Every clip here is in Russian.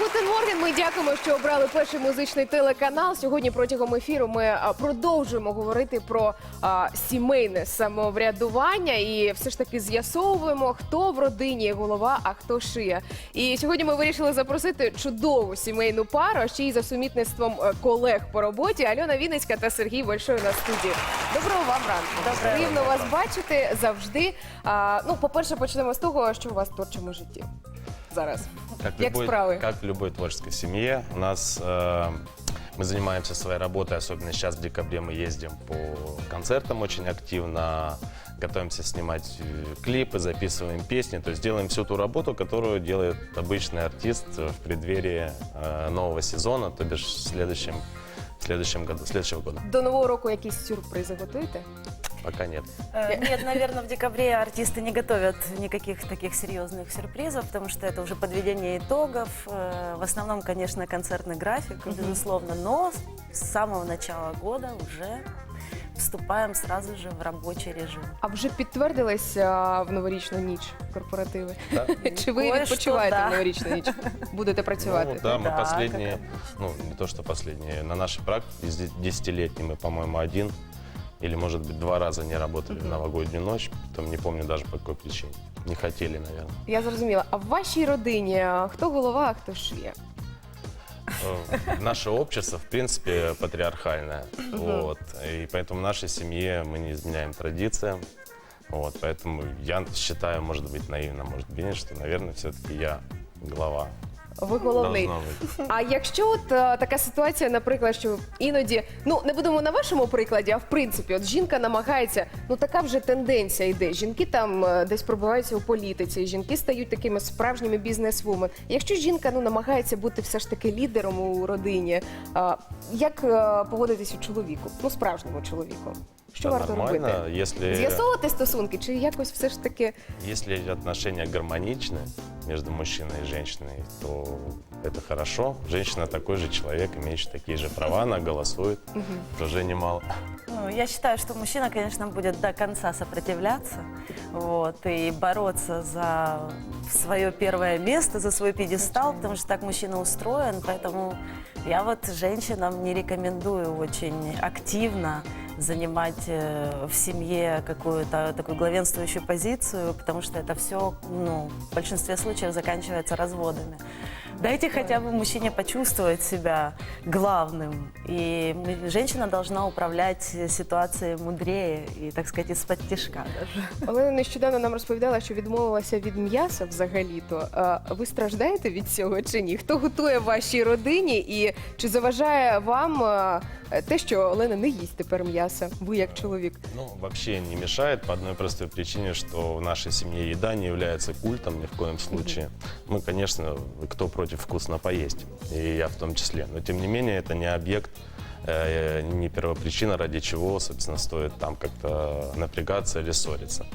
Гутен Морген. Ми дякуємо, що обрали перший музичний телеканал. Сьогодні протягом ефіру ми продовжуємо говорити про а, сімейне самоврядування і все ж таки з'ясовуємо, хто в родині голова, а хто шия. І сьогодні ми вирішили запросити чудову сімейну пару, а ще й за сумітництвом е, колег по роботі Альона Вінницька та Сергій Большой на студії. Доброго вам ранку. Приємно вас бачити завжди. А, ну, по-перше, почнемо з того, що у вас в творчому житті зараз. Как в, Як любой, справи? как в любой творческой семье, у нас э, мы занимаемся своей работой, особенно сейчас в декабре мы ездим по концертам очень активно, готовимся снимать э, клипы, записываем песни, то есть делаем всю ту работу, которую делает обычный артист в преддверии э, нового сезона, то бишь в следующем, в следующем году, следующего года. До нового року якісь сюрпризи готуєте? Пока нет. Э, Нет, наверное, в декабре артисты не готовят никаких таких серьезных сюрпризов, потому что это уже подведение итогов. Э, В основном, конечно, концертный график, безусловно, но с самого начала года уже вступаем сразу же в рабочий режим. А вже підтвердились а, в новорічну ніч корпоративи? Да? Чи ви Кое-що, відпочиваєте да. в новорічну ніч? Будете працювати? Ну, да, мы Да, последние, как ну не то что последние, на нашей практике из де- десятилетней мы, по-моему, один или, может быть, два раза не работали в новогоднюю ночь, потом не помню даже по какой причине. Не хотели, наверное. Я зрозуміла. А в вашій родині а, хто голова, а хто шия? Э, Наше общество, в принципе, патриархальное, вот, и поэтому в нашей семье мы не изменяем традициям, вот, поэтому я считаю, может быть, наивно, может быть, нет, что, наверное, все-таки я глава. Ви головний. А якщо от е, така ситуація, наприклад, що іноді, ну не будемо на вашому прикладі, а в принципі, от жінка намагається, ну така вже тенденція йде. Жінки там е, десь пробиваються у політиці, жінки стають такими справжніми бізнес-вумен. Якщо жінка ну намагається бути все ж таки лідером у родині, а, як е, поводитись у чоловіку? Ну справжньому чоловіку? Що Да, варто нормально, робити? если... З'ясовувати стосунки, чи якось все ж таки Если отношения гармоничны между мужчиной и женщиной, то это хорошо. Женщина такой же человек, имеющий такие же права, она голосует, уже немало. Ну, я считаю, что мужчина, конечно, будет до конца сопротивляться вот, и бороться за свое первое место, за свой пьедестал, потому что так мужчина устроен. Поэтому я вот женщинам не рекомендую очень активно занимать э, в семье какую-то такую главенствующую позицию, потому что это все, ну, в большинстве случаев заканчивается разводами. Дайте хотя бы мужчине почувствовать себя главным. И мы- женщина должна управлять ситуацией мудрее и, так сказать, из-под тишка даже. Олена нещодавно нам розповідала, що відмовилася від м'яса взагалі-то. А Ви страждаєте від цього чи ні? Хто готує в вашій родині і чи заважає вам а, те, що Олена не їсть тепер м'яса? Ви як чоловік? Ну, вообще не мешает по одной простой причине, что в нашей семье еда не является культом ни в коем случае. Мы, конечно, кто против вкусно поесть, и я в том числе. Но, тем не менее, это не объект, э, не первопричина, ради чего, собственно, стоит там как-то напрягаться или ссориться.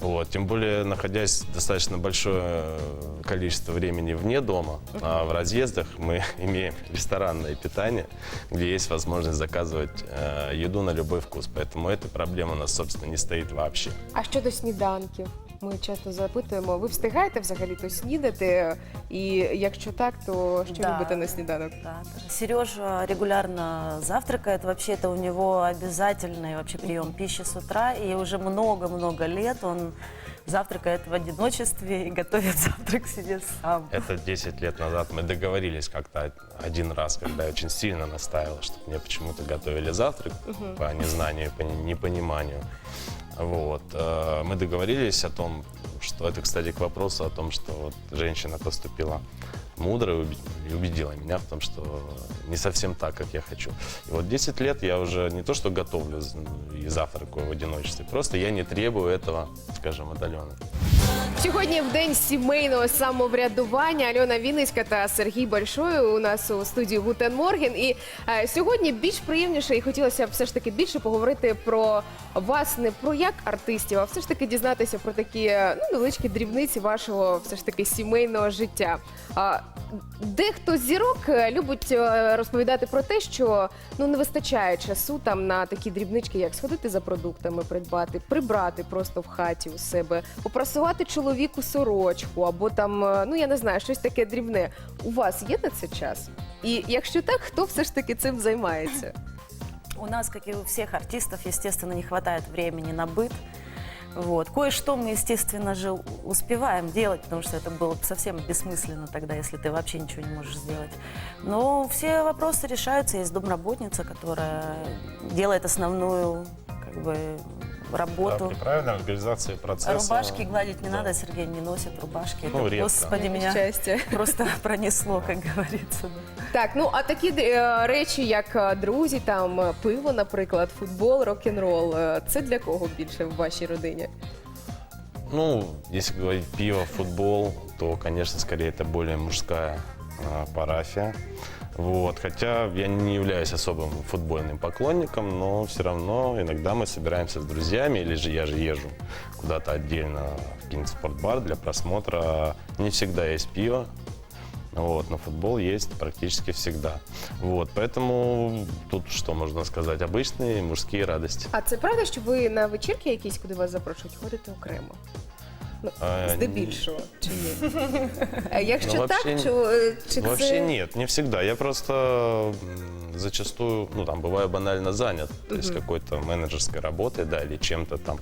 Вот. Тем более, находясь достаточно большое э, количество времени вне дома, а в разъездах мы имеем ресторанное питание, где есть возможность заказывать э, еду на любой вкус. Поэтому эта проблема у нас, собственно, не стоит вообще. А щодо сніданків? Ми часто запитуємо, ви встигаєте взагалі то снідати? І якщо так, то що Да. любите на сніданок? Да, да. Сережа регулярно завтракает. Вообще это у него обязательный вообще прием пищи с утра. И уже много-много лет он завтракает в одиночестве и готовит завтрак себе сам. Это 10 лет назад мы договорились как-то один раз, когда я очень сильно настаивал, чтобы мне почему-то готовили завтрак по незнанию, по непониманию. Вот. э, Мы договорились о том, что это, кстати, к вопросу о том, что вот женщина поступила мудро и убедила меня в том, что не совсем так, как я хочу. И вот 10 лет я уже не то, что готовлю и завтракаю в одиночестве, просто я не требую этого, скажем, от. Сьогодні в день сімейного самоврядування Альона Вінницька та Сергій Большой у нас у студії Гутен Морген. І е, сьогодні більш приємніше і хотілося б все ж таки більше поговорити про вас не про як артистів, а все ж таки дізнатися про такі е, ну, невеличкі дрібниці вашого все ж таки сімейного життя. А, Дехто з зірок е, любить е, розповідати про те, що ну не вистачає часу там на такі дрібнички, як сходити за продуктами, придбати, прибрати просто в хаті у себе, попрасувати чоловіка. чоловіку сорочку, або там, е, ну я не знаю, щось таке дрібне. У вас є на це час? І якщо так, хто все ж таки цим займається? У нас, как и у всех артистов, естественно, не хватает времени на быт. Вот. Кое-что мы, естественно же, успеваем делать, потому что это было бы совсем бессмысленно тогда, если ты вообще ничего не можешь сделать. Но все вопросы решаются. Есть домработница, которая делает основную как бы, Да, работу. при правильной организации процесса. Рубашки гладить не да. надо, Сергей не носит рубашки. Ну, Это, редко. Господи, меня Щастя. просто пронесло, как говорится. Так, ну а такі е, речі, як е, друзі, там е, пиво, наприклад, футбол, рок-н-рол, це для кого більше в вашій родині? Ну, если говорить пиво, футбол, то, конечно, скорее это более мужская а, парафия. Вот. Хотя я не являюсь особым футбольным поклонником, но все равно иногда мы собираемся с друзьями, или же я же езжу куда-то отдельно в какой-нибудь спортбар для просмотра. Не всегда есть пиво, вот, но футбол есть практически всегда. Вот, поэтому тут что можно сказать? Обычные мужские радости. А це правда, що ви на вечірки якісь, куди вас запрошують, ходите окремо? Здебільшого, чи ні? Е, Якщо Ну, так, вообще- е, чи Вообще це... нет, не всегда. Я просто м, зачастую, ну там, бываю банально занят, то есть какой-то менеджерской работой, да, или чем-то там.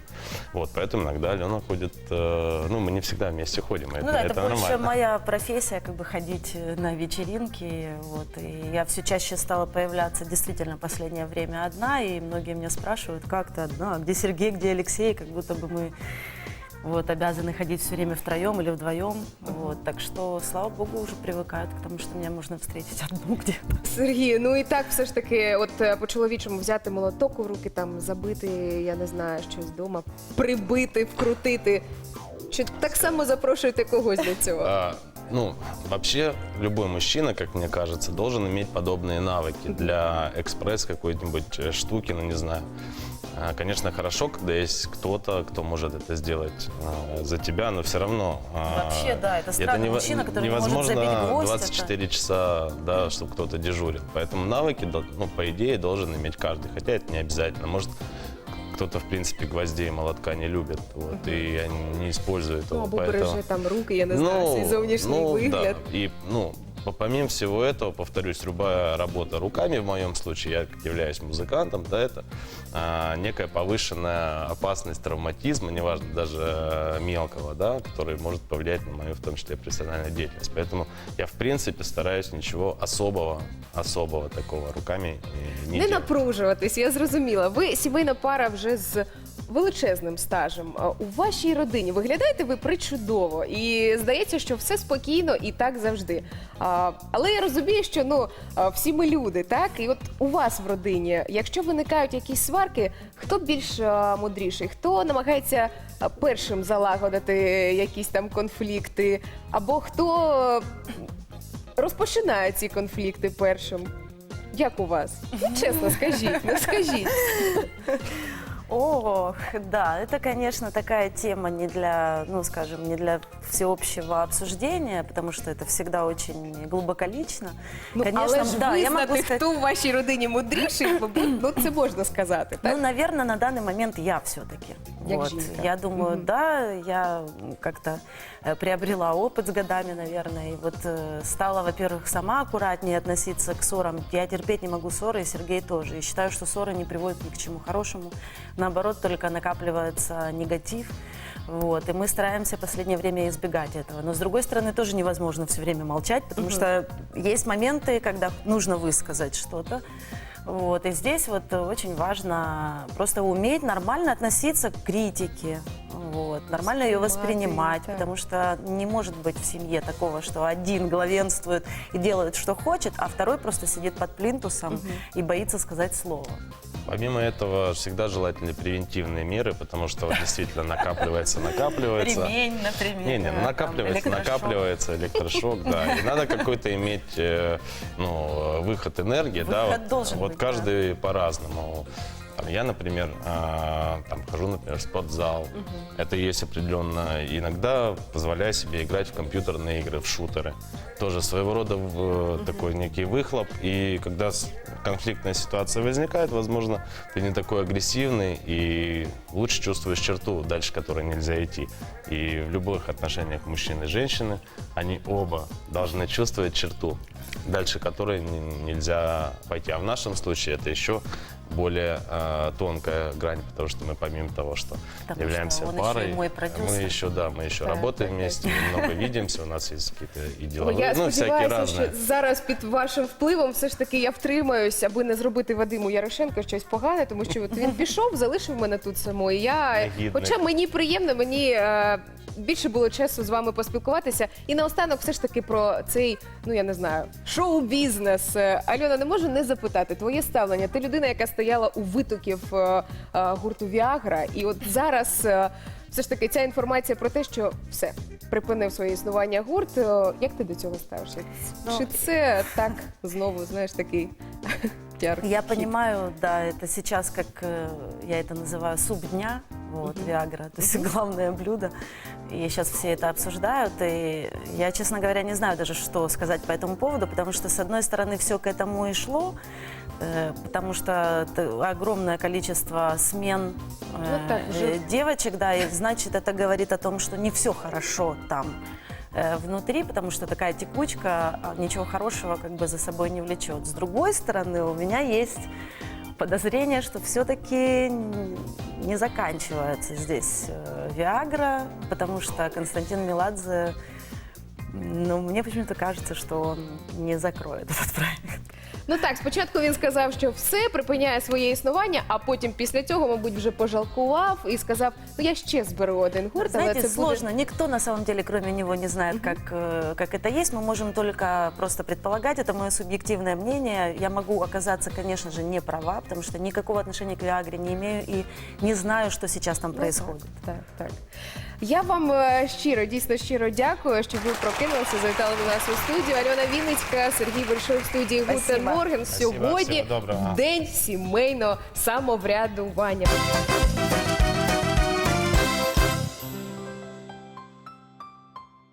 Вот, поэтому иногда Алена ходит, э, ну, мы не всегда вместе ходим, это, Ну да, это, это больше нормально. моя профессия, как бы ходить э, на вечеринки, вот, и я все чаще стала появляться действительно в последнее время одна, и многие меня спрашивают, как ты одна, А где Сергей, где Алексей, как будто бы мы вот, обязаны ходить все время втроем или вдвоем, вот, так что, слава богу, уже привыкают к тому, что меня можно встретить одну где-то. Сергій, ну і так все ж таки, от е, по-чоловічому взяти молоток у руки, там забити, я не знаю, щось вдома, прибити, вкрутити. Чи так само запрошуєте когось до цього? А, ну, вообще, любой мужчина, как мне кажется, должен иметь подобные навыки для экспресс какой-нибудь э, штуки, ну, не знаю. А, Конечно, хорошо, когда есть кто-то, кто может это сделать а, за тебя, но все равно... а, Вообще, да, это странный нево- мужчина, который не может невозможно забить гвоздь, 24 часа, да, чтобы кто-то дежурит. Поэтому навыки, дол- ну, по идее, должен иметь каждый. Хотя это не обязательно. Может, кто-то, в принципе, гвоздей и молотка не любит, вот, и они не используют Ну, его. або поэтому- береже там руки, я не знаю, свій зовнішній ну, вигляд. Да. И, ну, по- помимо всего этого, повторюсь, любая работа руками, в моем случае, я как являюсь музыкантом, да, это а, некая повышенная опасность травматизма, неважно, даже э, мелкого, да, который может повлиять на мою, в том числе, профессиональную деятельность. Поэтому я, в принципе, стараюсь ничего особого, особого такого руками э, не, Не делать. напружуватись, я зрозуміла. Ви сімейна пара вже з величезним стажем. У вашій родині виглядаєте ви причудово, і здається, що все спокійно і так завжди. А, але я розумію, що ну всі ми люди, так? І от у вас в родині, якщо виникають якісь сварки, хто більш мудріший, хто намагається першим залагодити якісь там конфлікти, або хто розпочинає ці конфлікти першим? Як у вас? Ну, чесно, скажіть, ну скажіть. Ох, да, это, конечно, такая тема не для, ну, скажем, не для всеобщего обсуждения, потому что это всегда очень глубоко лично. Ну, але ж да, я могу визнати, сказать, хто в вашій родині мудріший, мабуть, ну це можна сказати, ну, так? наверное, на данный момент я все-таки. Як Вот. жінка. Я думаю, да, я м, как-то э, приобрела опыт с годами, наверное, и вот э, стала, во-первых, сама аккуратнее относиться к ссорам. Я терпеть не могу ссоры, и Сергей тоже. И считаю, что ссоры не приводят ни к чему хорошему. Наоборот, только накапливается негатив. Вот, и мы стараемся в последнее время избегать этого. Но, с другой стороны, тоже невозможно все время молчать, потому что есть моменты, когда нужно высказать что-то. Вот, и здесь вот очень важно просто уметь нормально относиться к критике, вот, нормально ее Принимать воспринимать, да. потому что не может быть в семье такого, что один главенствует и делает, что хочет, а второй просто сидит под плинтусом и боится сказать слово. Помимо этого, всегда желательны превентивные меры, потому что вот действительно накапливается, накапливается. Ремень, например. Не, не, да, накапливается, там, электрошок. накапливается электрошок, да. И надо какой-то иметь э, ну, выход энергии, да. Выход вот, должен вот быть, каждый по-разному. Там, я, например, а, там, хожу, например, в спортзал. Это есть определенно. Иногда позволяю себе играть в компьютерные игры, в шутеры. Тоже своего рода в- такой некий выхлоп. И когда конфликтная ситуация возникает, возможно, ты не такой агрессивный и лучше чувствуешь черту, дальше которой нельзя идти. И в любых отношениях мужчины и женщины, они оба должны чувствовать черту, дальше которой нельзя пойти. А в нашем случае это еще более э, тонкая грань, потому что мы помимо того, что Потому являемся что он еще парой, и мой мы продюсер. еще, да, мы еще Так, работаем так, вместе, мы много видимся, у нас есть какие-то и О, деловые, я ну, всякие сподіваюся, разные. що зараз під вашим впливом все ж таки я втримаюсь, аби не зробити Вадиму Ярошенко щось погане, тому що от він пішов, залишив мене тут самою. Я, Негідник. хоча мені приємно, мені е, більше було часу з вами поспілкуватися. І наостанок, все ж таки про цей, ну я не знаю, шоу-бізнес. Е, Альона, не можу не запитати твоє ставлення. Ти людина, яка стояла у витоків е, е, гурту Віагра, і от зараз. е, все ж таки, ця інформація про те, що все припинив своє існування гурт. е, Як ти до цього ставишся? Ну, Чи це так знову, знаєш, такий піар? Я понимаю, да, это сейчас, как э, я это называю, суп дня, вот, Виагра, то есть главное блюдо. И сейчас все это обсуждают, и я, честно говоря, не знаю даже, что сказать по этому поводу, потому что, с одной стороны, все к этому и шло, э, потому что огромное количество смен э, э, девочек, да, и значит, это говорит о том, что не все хорошо там э, внутри, потому что такая текучка а, ничего хорошего как бы за собой не влечет. С другой стороны, у меня есть подозрение, что все-таки не заканчивается здесь э, Виагра, потому что Константин Меладзе, ну, мне почему-то кажется, что он не закроет этот проект. Ну так, спочатку він сказав, що все припиняє своє існування, а потім після цього, мабуть, вже пожалкував і сказав: ну я ще зберу один гурт, але Знаете, це сложно. Никто на самом деле, кроме него, не знает, как, э, как это есть. Мы можем только просто предполагать. Это мое субъективное мнение. Я могу оказаться, конечно же, не права, потому что никакого отношения к Виагре не имею и не знаю, что сейчас там Ну, происходит. Так, так. Я вам е, щиро, дійсно щиро дякую, що ви прокинулися, завітали до нас у студію. Альона Вінницька, Сергій Большой в студії Спасибо. Гутен Морген. Спасибо, Сьогодні всього доброго. день сімейного самоврядування.